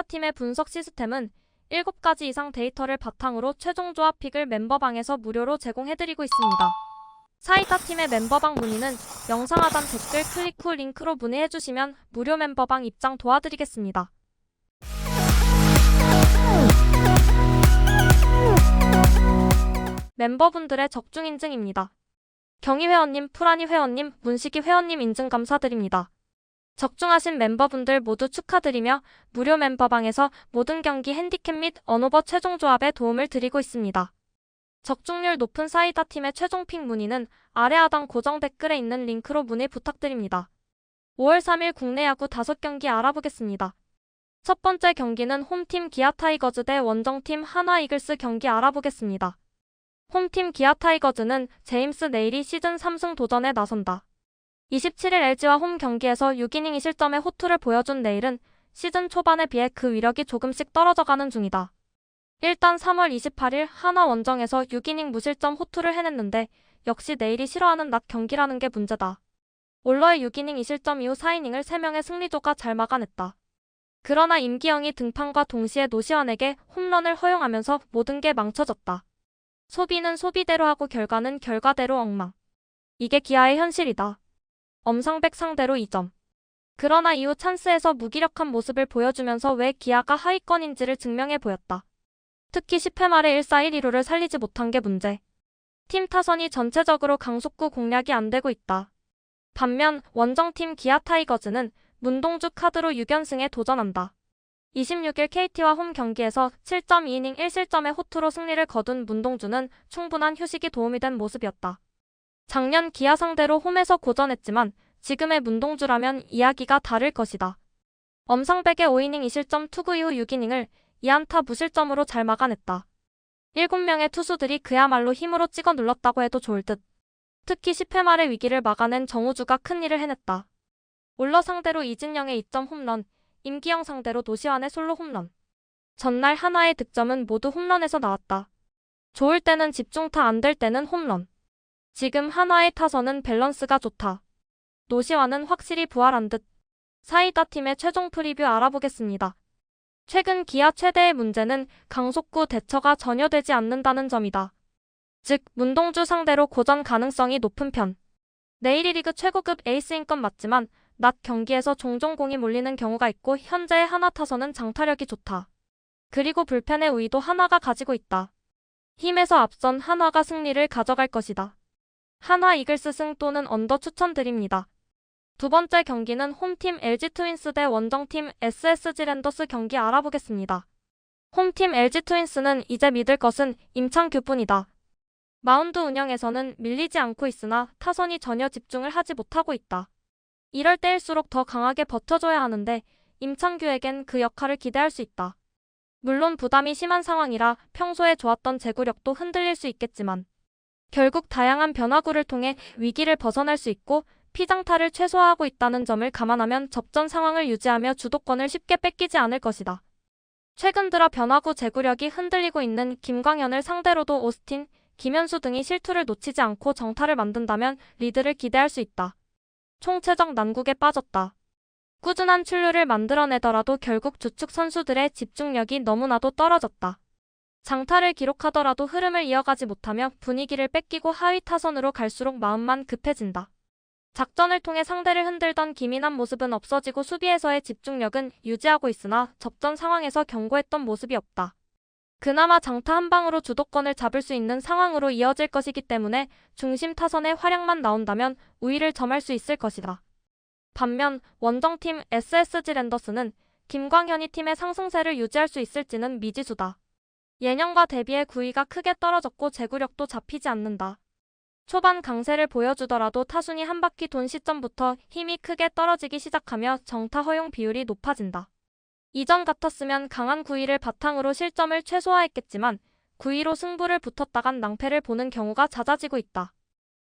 사이다 팀의 분석 시스템은 7가지 이상 데이터를 바탕으로 최종 조합 픽을 멤버방에서 무료로 제공해드리고 있습니다. 사이다 팀의 멤버방 문의는 영상 하단 댓글 클릭 후 링크로 문의해주시면 무료 멤버방 입장 도와드리겠습니다. 멤버분들의 적중 인증입니다. 경희 회원님, 프라니 회원님, 문식이 회원님 인증 감사드립니다. 적중하신 멤버분들 모두 축하드리며 무료 멤버방에서 모든 경기 핸디캡 및 언오버 최종 조합에 도움을 드리고 있습니다. 적중률 높은 사이다 팀의 최종 픽 문의는 아래 하단 고정 댓글에 있는 링크로 문의 부탁드립니다. 5월 3일 국내 야구 5경기 알아보겠습니다. 첫 번째 경기는 홈팀 기아 타이거즈 대 원정팀 한화 이글스 경기 알아보겠습니다. 홈팀 기아 타이거즈는 제임스 네일이 시즌 3승 도전에 나선다. 27일 LG와 홈 경기에서 6이닝 2실점의 호투를 보여준 네일은 시즌 초반에 비해 그 위력이 조금씩 떨어져가는 중이다. 일단 3월 28일 한화 원정에서 6이닝 무실점 호투를 해냈는데 역시 네일이 싫어하는 낮 경기라는 게 문제다. 올러의 6이닝 2실점 이후 4이닝을 3명의 승리조가 잘 막아냈다. 그러나 임기영이 등판과 동시에 노시환에게 홈런을 허용하면서 모든 게 망쳐졌다. 소비는 소비대로 하고 결과는 결과대로 엉망. 이게 기아의 현실이다. 엄상백 상대로 2점. 그러나 이후 찬스에서 무기력한 모습을 보여주면서 왜 기아가 하위권인지를 증명해 보였다. 특히 10회 말에 1사 1, 2루를 살리지 못한 게 문제. 팀 타선이 전체적으로 강속구 공략이 안 되고 있다. 반면 원정팀 기아 타이거즈는 문동주 카드로 6연승에 도전한다. 26일 KT와 홈 경기에서 7.2이닝 1실점의 호투로 승리를 거둔 문동주는 충분한 휴식이 도움이 된 모습이었다. 작년 기아 상대로 홈에서 고전했지만 지금의 문동주라면 이야기가 다를 것이다. 엄상백의 5이닝 2실점 투구 이후 6이닝을 2안타 무실점으로 잘 막아냈다. 7명의 투수들이 그야말로 힘으로 찍어 눌렀다고 해도 좋을 듯. 특히 10회 말의 위기를 막아낸 정우주가 큰 일을 해냈다. 올러 상대로 이진영의 2점 홈런, 임기영 상대로 노시환의 솔로 홈런. 전날 하나의 득점은 모두 홈런에서 나왔다. 좋을 때는 집중타 안 될 때는 홈런. 지금 하나의 타선은 밸런스가 좋다. 노시환은 확실히 부활한 듯. 사이다 팀의 최종 프리뷰 알아보겠습니다. 최근 기아 최대의 문제는 강속구 대처가 전혀 되지 않는다는 점이다. 즉, 문동주 상대로 고전 가능성이 높은 편. 내일이 리그 최고급 에이스인 건 맞지만 낮 경기에서 종종 공이 몰리는 경우가 있고 현재의 하나 타선은 장타력이 좋다. 그리고 불펜의 우위도 하나가 가지고 있다. 힘에서 앞선 한화가 승리를 가져갈 것이다. 한화 이글스 승 또는 언더 추천드립니다. 두 번째 경기는 홈팀 LG 트윈스 대 원정팀 SSG 랜더스 경기 알아보겠습니다. 홈팀 LG 트윈스는 이제 믿을 것은 임창규뿐이다. 마운드 운영에서는 밀리지 않고 있으나 타선이 전혀 집중을 하지 못하고 있다. 이럴 때일수록 더 강하게 버텨줘야 하는데 임창규에겐 그 역할을 기대할 수 있다. 물론 부담이 심한 상황이라 평소에 좋았던 제구력도 흔들릴 수 있겠지만 결국 다양한 변화구를 통해 위기를 벗어날 수 있고 피장타를 최소화하고 있다는 점을 감안하면 접전 상황을 유지하며 주도권을 쉽게 뺏기지 않을 것이다. 최근 들어 변화구 제구력이 흔들리고 있는 김광현을 상대로도 오스틴, 김현수 등이 실투를 놓치지 않고 정타를 만든다면 리드를 기대할 수 있다. 총체적 난국에 빠졌다. 꾸준한 출루를 만들어내더라도 결국 주축 선수들의 집중력이 너무나도 떨어졌다. 장타를 기록하더라도 흐름을 이어가지 못하며 분위기를 뺏기고 하위 타선으로 갈수록 마음만 급해진다. 작전을 통해 상대를 흔들던 기민한 모습은 없어지고 수비에서의 집중력은 유지하고 있으나 접전 상황에서 경고했던 모습이 없다. 그나마 장타 한 방으로 주도권을 잡을 수 있는 상황으로 이어질 것이기 때문에 중심 타선의 활약만 나온다면 우위를 점할 수 있을 것이다. 반면 원정팀 SSG 랜더스는 김광현이 팀의 상승세를 유지할 수 있을지는 미지수다. 예년과 대비해 구위가 크게 떨어졌고 제구력도 잡히지 않는다. 초반 강세를 보여주더라도 타순이 한 바퀴 돈 시점부터 힘이 크게 떨어지기 시작하며 정타 허용 비율이 높아진다. 이전 같았으면 강한 구위를 바탕으로 실점을 최소화했겠지만 구위로 승부를 붙었다간 낭패를 보는 경우가 잦아지고 있다.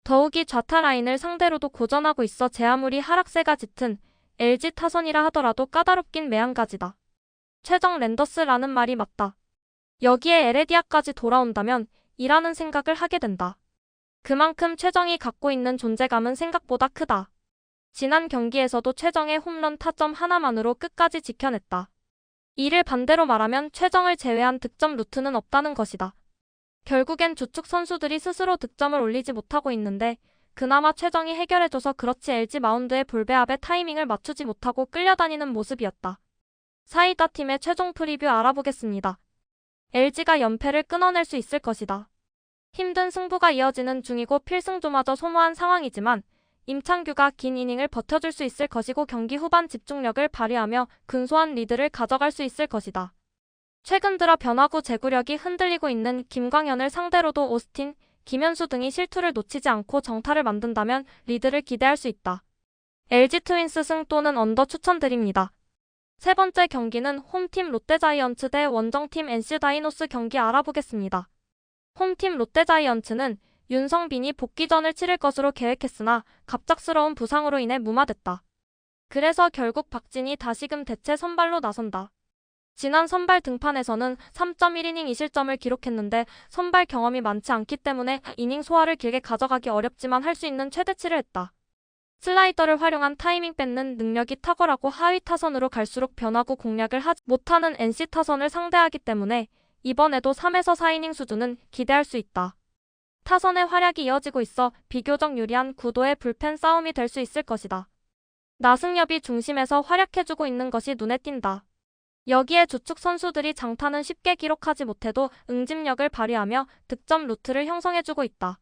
더욱이 좌타 라인을 상대로도 고전하고 있어 제 아무리 하락세가 짙은 LG 타선이라 하더라도 까다롭긴 매한가지다. 최정 랜더스라는 말이 맞다. 여기에 에레디아까지 돌아온다면 이라는 생각을 하게 된다. 그만큼 최정이 갖고 있는 존재감은 생각보다 크다. 지난 경기에서도 최정의 홈런 타점 하나만으로 끝까지 지켜냈다. 이를 반대로 말하면 최정을 제외한 득점 루트는 없다는 것이다. 결국엔 주축 선수들이 스스로 득점을 올리지 못하고 있는데 그나마 최정이 해결해줘서 그렇지 LG 마운드의 볼배합에 타이밍을 맞추지 못하고 끌려다니는 모습이었다. 사이다 팀의 최종 프리뷰 알아보겠습니다. LG가 연패를 끊어낼 수 있을 것이다. 힘든 승부가 이어지는 중이고 필승조마저 소모한 상황이지만 임창규가 긴 이닝을 버텨줄 수 있을 것이고 경기 후반 집중력을 발휘하며 근소한 리드를 가져갈 수 있을 것이다. 최근 들어 변화구 제구력이 흔들리고 있는 김광현을 상대로도 오스틴, 김현수 등이 실투를 놓치지 않고 정타를 만든다면 리드를 기대할 수 있다. LG 트윈스 승 또는 언더 추천드립니다. 세 번째 경기는 홈팀 롯데자이언츠 대 원정팀 NC 다이노스 경기 알아보겠습니다. 홈팀 롯데자이언츠는 윤성빈이 복귀전을 치를 것으로 계획했으나 갑작스러운 부상으로 인해 무마됐다. 그래서 결국 박진이 다시금 대체 선발로 나선다. 지난 선발 등판에서는 3.1이닝 2실점을 기록했는데 선발 경험이 많지 않기 때문에 이닝 소화를 길게 가져가기 어렵지만 할 수 있는 최대치를 했다. 슬라이더를 활용한 타이밍 뺏는 능력이 탁월하고 하위 타선으로 갈수록 변화구 공략을 하지 못하는 NC 타선을 상대하기 때문에 이번에도 3에서 4이닝 수준은 기대할 수 있다. 타선의 활약이 이어지고 있어 비교적 유리한 구도의 불펜 싸움이 될 수 있을 것이다. 나승엽이 중심에서 활약해주고 있는 것이 눈에 띈다. 여기에 주축 선수들이 장타는 쉽게 기록하지 못해도 응집력을 발휘하며 득점 루트를 형성해주고 있다.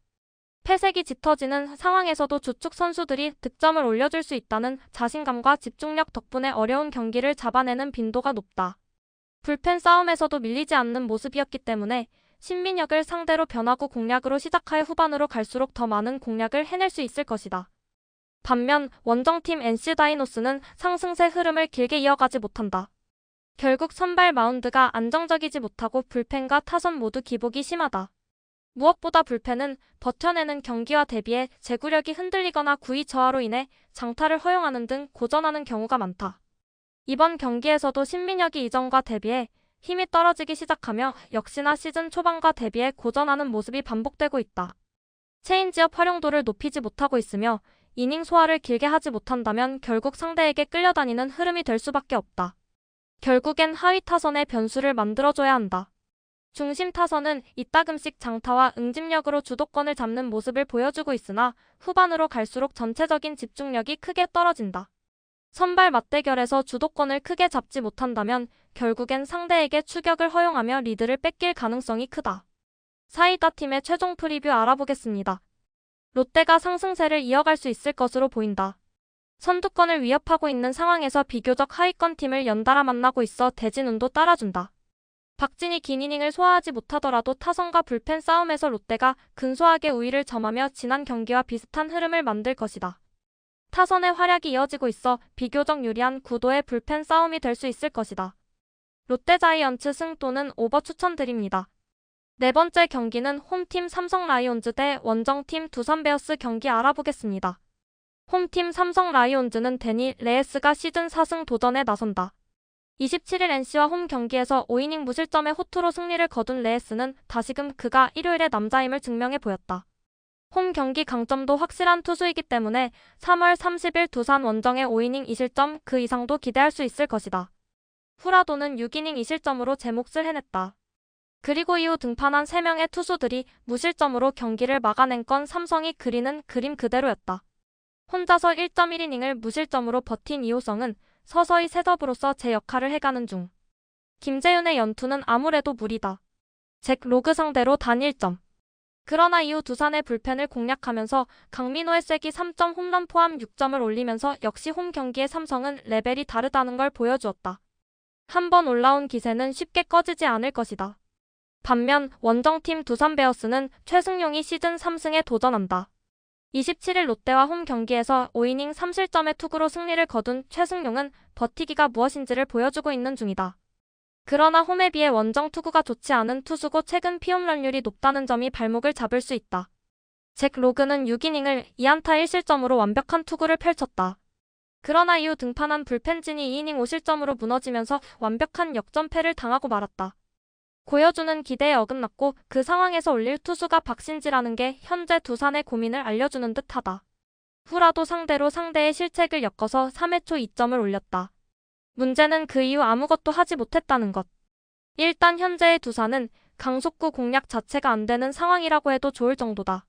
패색이 짙어지는 상황에서도 주축 선수들이 득점을 올려줄 수 있다는 자신감과 집중력 덕분에 어려운 경기를 잡아내는 빈도가 높다. 불펜 싸움에서도 밀리지 않는 모습이었기 때문에 신민혁을 상대로 변화구 공략으로 시작하여 후반으로 갈수록 더 많은 공략을 해낼 수 있을 것이다. 반면 원정팀 NC 다이노스는 상승세 흐름을 길게 이어가지 못한다. 결국 선발 마운드가 안정적이지 못하고 불펜과 타선 모두 기복이 심하다. 무엇보다 불펜은 버텨내는 경기와 대비해 제구력이 흔들리거나 구위 저하로 인해 장타를 허용하는 등 고전하는 경우가 많다. 이번 경기에서도 신민혁이 이전과 대비해 힘이 떨어지기 시작하며 역시나 시즌 초반과 대비해 고전하는 모습이 반복되고 있다. 체인지업 활용도를 높이지 못하고 있으며 이닝 소화를 길게 하지 못한다면 결국 상대에게 끌려다니는 흐름이 될 수밖에 없다. 결국엔 하위 타선의 변수를 만들어줘야 한다. 중심 타선은 이따금씩 장타와 응집력으로 주도권을 잡는 모습을 보여주고 있으나 후반으로 갈수록 전체적인 집중력이 크게 떨어진다. 선발 맞대결에서 주도권을 크게 잡지 못한다면 결국엔 상대에게 추격을 허용하며 리드를 뺏길 가능성이 크다. 사이다 팀의 최종 프리뷰 알아보겠습니다. 롯데가 상승세를 이어갈 수 있을 것으로 보인다. 선두권을 위협하고 있는 상황에서 비교적 하위권 팀을 연달아 만나고 있어 대진운도 따라준다. 박진이 긴 이닝을 소화하지 못하더라도 타선과 불펜 싸움에서 롯데가 근소하게 우위를 점하며 지난 경기와 비슷한 흐름을 만들 것이다. 타선의 활약이 이어지고 있어 비교적 유리한 구도의 불펜 싸움이 될 수 있을 것이다. 롯데 자이언츠 승 또는 오버 추천드립니다. 네 번째 경기는 홈팀 삼성 라이온즈 대 원정팀 두산 베어스 경기 알아보겠습니다. 홈팀 삼성 라이온즈는 데니 레에스가 시즌 4승 도전에 나선다. 27일 NC와 홈 경기에서 5이닝 무실점의 호투로 승리를 거둔 레에스는 다시금 그가 일요일의 남자임을 증명해 보였다. 홈 경기 강점도 확실한 투수이기 때문에 3월 30일 두산 원정의 5이닝 2실점 그 이상도 기대할 수 있을 것이다. 후라도는 6이닝 2실점으로 제 몫을 해냈다. 그리고 이후 등판한 3명의 투수들이 무실점으로 경기를 막아낸 건 삼성이 그리는 그림 그대로였다. 혼자서 1.1이닝을 무실점으로 버틴 이호성은 서서히 셋업으로서 제 역할을 해가는 중. 김재윤의 연투는 아무래도 무리다. 잭 로그 상대로 단 1점. 그러나 이후 두산의 불펜을 공략하면서 강민호의 쐐기 3점 홈런 포함 6점을 올리면서 역시 홈 경기의 삼성은 레벨이 다르다는 걸 보여주었다. 한 번 올라온 기세는 쉽게 꺼지지 않을 것이다. 반면 원정팀 두산 베어스는 최승용이 시즌 3승에 도전한다. 27일 롯데와 홈 경기에서 5이닝 3실점의 투구로 승리를 거둔 최승용은 버티기가 무엇인지를 보여주고 있는 중이다. 그러나 홈에 비해 원정 투구가 좋지 않은 투수고 최근 피홈런율이 높다는 점이 발목을 잡을 수 있다. 잭 로그는 6이닝을 2안타 1실점으로 완벽한 투구를 펼쳤다. 그러나 이후 등판한 불펜진이 2이닝 5실점으로 무너지면서 완벽한 역전패를 당하고 말았다. 고여주는 기대에 어긋났고 그 상황에서 올릴 투수가 박신지라는 게 현재 두산의 고민을 알려주는 듯하다. 후라도 상대로 상대의 실책을 엮어서 3회 초 2점을 올렸다. 문제는 그 이후 아무것도 하지 못했다는 것. 일단 현재의 두산은 강속구 공략 자체가 안 되는 상황이라고 해도 좋을 정도다.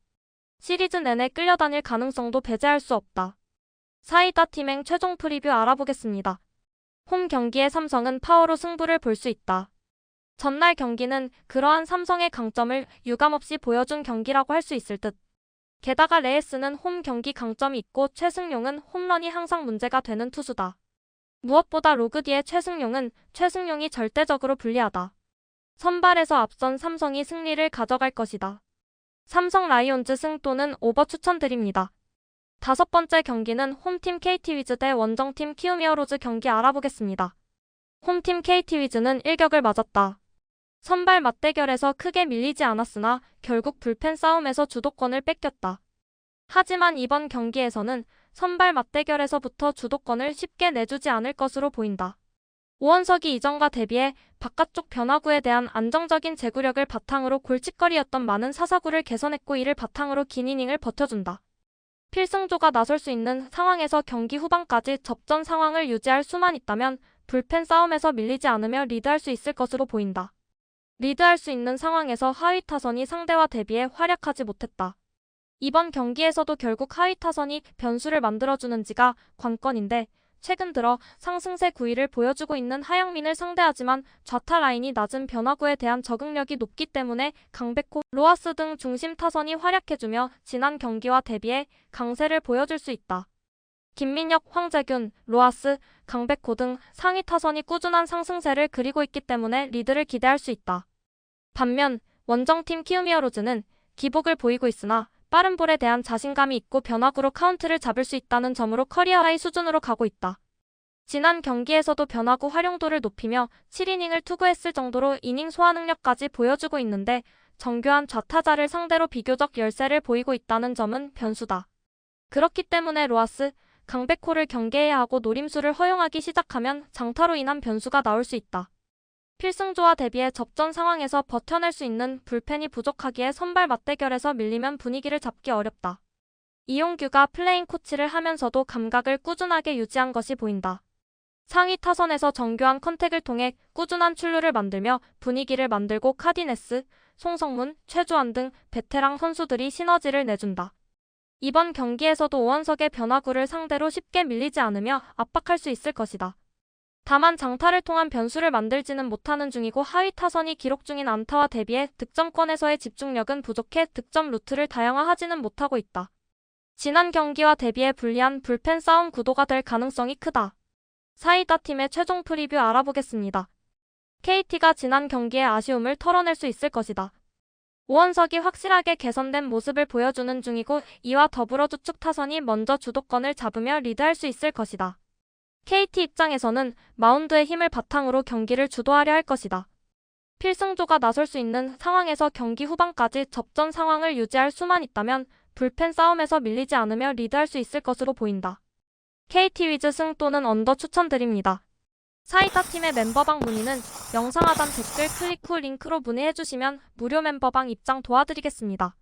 시리즈 내내 끌려다닐 가능성도 배제할 수 없다. 사이다 팀행 최종 프리뷰 알아보겠습니다. 홈 경기에 삼성은 파워로 승부를 볼 수 있다. 전날 경기는 그러한 삼성의 강점을 유감없이 보여준 경기라고 할 수 있을 듯. 게다가 레이스는 홈 경기 강점이 있고 최승용은 홈런이 항상 문제가 되는 투수다. 무엇보다 로그디의 최승용은 최승용이 절대적으로 불리하다. 선발에서 앞선 삼성이 승리를 가져갈 것이다. 삼성 라이온즈 승 또는 오버 추천드립니다. 다섯 번째 경기는 홈팀 KT 위즈 대 원정팀 키움 히어로즈 경기 알아보겠습니다. 홈팀 KT 위즈는 일격을 맞았다. 선발 맞대결에서 크게 밀리지 않았으나 결국 불펜 싸움에서 주도권을 뺏겼다. 하지만 이번 경기에서는 선발 맞대결에서부터 주도권을 쉽게 내주지 않을 것으로 보인다. 오원석이 이전과 대비해 바깥쪽 변화구에 대한 안정적인 제구력을 바탕으로 골칫거리였던 많은 사사구를 개선했고 이를 바탕으로 긴 이닝을 버텨준다. 필승조가 나설 수 있는 상황에서 경기 후반까지 접전 상황을 유지할 수만 있다면 불펜 싸움에서 밀리지 않으며 리드할 수 있을 것으로 보인다. 리드할 수 있는 상황에서 하위 타선이 상대와 대비해 활약하지 못했다. 이번 경기에서도 결국 하위 타선이 변수를 만들어주는지가 관건인데 최근 들어 상승세 구위를 보여주고 있는 하영민을 상대하지만 좌타 라인이 낮은 변화구에 대한 적응력이 높기 때문에 강백호, 로하스 등 중심 타선이 활약해주며 지난 경기와 대비해 강세를 보여줄 수 있다. 김민혁, 황재균, 로하스, 강백호 등 상위 타선이 꾸준한 상승세를 그리고 있기 때문에 리드를 기대할 수 있다. 반면 원정팀 키움히어로즈는 기복을 보이고 있으나 빠른 볼에 대한 자신감이 있고 변화구로 카운트를 잡을 수 있다는 점으로 커리어 하이 수준으로 가고 있다. 지난 경기에서도 변화구 활용도를 높이며 7이닝을 투구했을 정도로 이닝 소화 능력까지 보여주고 있는데 정교한 좌타자를 상대로 비교적 열세를 보이고 있다는 점은 변수다. 그렇기 때문에 로하스, 강백호를 경계해야 하고 노림수를 허용하기 시작하면 장타로 인한 변수가 나올 수 있다. 필승조와 대비해 접전 상황에서 버텨낼 수 있는 불펜이 부족하기에 선발 맞대결에서 밀리면 분위기를 잡기 어렵다. 이용규가 플레인 코치를 하면서도 감각을 꾸준하게 유지한 것이 보인다. 상위 타선에서 정교한 컨택을 통해 꾸준한 출루를 만들며 분위기를 만들고 카디네스, 송성문, 최주환 등 베테랑 선수들이 시너지를 내준다. 이번 경기에서도 오원석의 변화구를 상대로 쉽게 밀리지 않으며 압박할 수 있을 것이다. 다만 장타를 통한 변수를 만들지는 못하는 중이고 하위 타선이 기록 중인 안타와 대비해 득점권에서의 집중력은 부족해 득점 루트를 다양화하지는 못하고 있다. 지난 경기와 대비해 불리한 불펜 싸움 구도가 될 가능성이 크다. 사이다 팀의 최종 프리뷰 알아보겠습니다. KT가 지난 경기의 아쉬움을 털어낼 수 있을 것이다. 오원석이 확실하게 개선된 모습을 보여주는 중이고 이와 더불어 주축 타선이 먼저 주도권을 잡으며 리드할 수 있을 것이다. KT 입장에서는 마운드의 힘을 바탕으로 경기를 주도하려 할 것이다. 필승조가 나설 수 있는 상황에서 경기 후반까지 접전 상황을 유지할 수만 있다면 불펜 싸움에서 밀리지 않으며 리드할 수 있을 것으로 보인다. KT 위즈 승 또는 언더 추천드립니다. 사이다 팀의 멤버방 문의는 영상 하단 댓글 클릭 후 링크로 문의해주시면 무료 멤버방 입장 도와드리겠습니다.